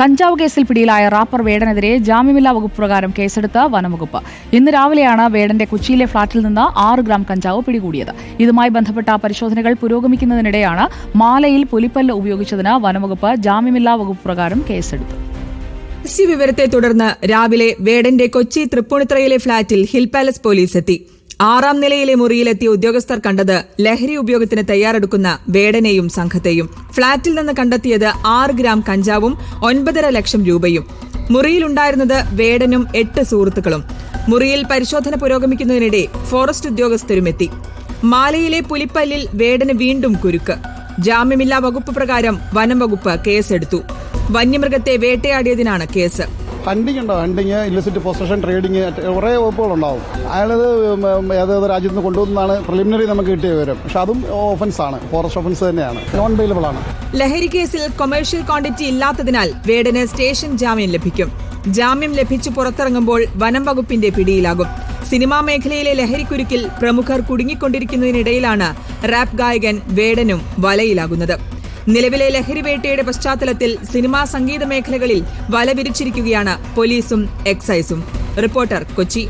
കഞ്ചാവ് കേസിൽ പിടിയിലായ റാപ്പർ വേടനെതിരെ ജാമ്യമില്ലാ വകുപ്പ് പ്രകാരം കേസെടുത്ത വനംവകുപ്പ്. ഇന്ന് രാവിലെയാണ് വേടന്റെ കൊച്ചിയിലെ ഫ്ളാറ്റിൽ നിന്ന് ആറ് ഗ്രാം കഞ്ചാവ് പിടികൂടിയത്. ഇതുമായി ബന്ധപ്പെട്ട പരിശോധനകൾ പുരോഗമിക്കുന്നതിനിടെയാണ് മാലയിൽ പുലിപ്പല്ല് ഉപയോഗിച്ചതിന് വനംവകുപ്പ് ജാമ്യമില്ലാ വകുപ്പ് പ്രകാരം കേസെടുത്തു വിവരത്തെ തുടർന്ന് രാവിലെ വേടന്റെ കൊച്ചി തൃപ്പൂണിത്തറയിലെ ഫ്ളാറ്റിൽ ഹിൽ പാലസ് പോലീസ് എത്തി. ആറാം നിലയിലെ മുറിയിലെത്തിയ ഉദ്യോഗസ്ഥർ കണ്ടത് ലഹരി ഉപയോഗത്തിന് തയ്യാറെടുക്കുന്ന വേടനെയും സംഘത്തെയും. ഫ്ളാറ്റിൽ നിന്ന് കണ്ടെത്തിയത് ആറ് ഗ്രാം കഞ്ചാവും ഒൻപതര ലക്ഷം രൂപയും. മുറിയിലുണ്ടായിരുന്നത് വേടനും എട്ട് സുഹൃത്തുക്കളും. മുറിയിൽ പരിശോധന പുരോഗമിക്കുന്നതിനിടെ ഫോറസ്റ്റ് ഉദ്യോഗസ്ഥരും എത്തി. മാലയിലെ പുലിപ്പല്ലിൽ വേടന് വീണ്ടും കുരുക്ക്. ജാമ്യമില്ലാ വകുപ്പ് പ്രകാരം വനം വകുപ്പ് കേസെടുത്തു. വന്യമൃഗത്തെ വേട്ടയാടിയതിനാണ് കേസ്. ഹണ്ടിങ് ഉണ്ടാവും ഹണ്ടിങ് ഇല്ലിസിറ്റ് പൊസഷൻ ട്രേഡിങ് കുറേ വകുപ്പുകളുണ്ടാവും. അയാളത് ഏതേത് രാജ്യത്ത് നിന്ന് കൊണ്ടുവന്നാണ് പ്രിലിമിനറി നമുക്ക് കിട്ടിയ വിവരം. പക്ഷെ അതും ഓഫൻസ് ആണ്. ഫോറസ്റ്റ് ഓഫൻസ് തന്നെയാണ്. നോൺ ബെയിലബിൾ ആണ്. ലഹരി കേസിൽ കൊമേഴ്ഷ്യൽ ക്വാണ്ടിറ്റി ഇല്ലാത്തതിനാൽ വേടന് സ്റ്റേഷൻ ജാമ്യം ലഭിക്കും. ജാമ്യം ലഭിച്ചു പുറത്തിറങ്ങുമ്പോൾ വനം വകുപ്പിന്റെ പിടിയിലാകും. സിനിമാ മേഖലയിലെ ലഹരിക്കുരുക്കിൽ പ്രമുഖർ കുടുങ്ങിക്കൊണ്ടിരിക്കുന്നതിനിടയിലാണ് റാപ്പ് ഗായകൻ വേടനും വലയിലാകുന്നത്. നിലവിലെ ലഹരിവേട്ടയുടെ പശ്ചാത്തലത്തിൽ സിനിമാ സംഗീത മേഖലകളിൽ വലവിരിച്ചിരിക്കുകയാണ് പോലീസും എക്സൈസും. റിപ്പോർട്ടർ കൊച്ചി.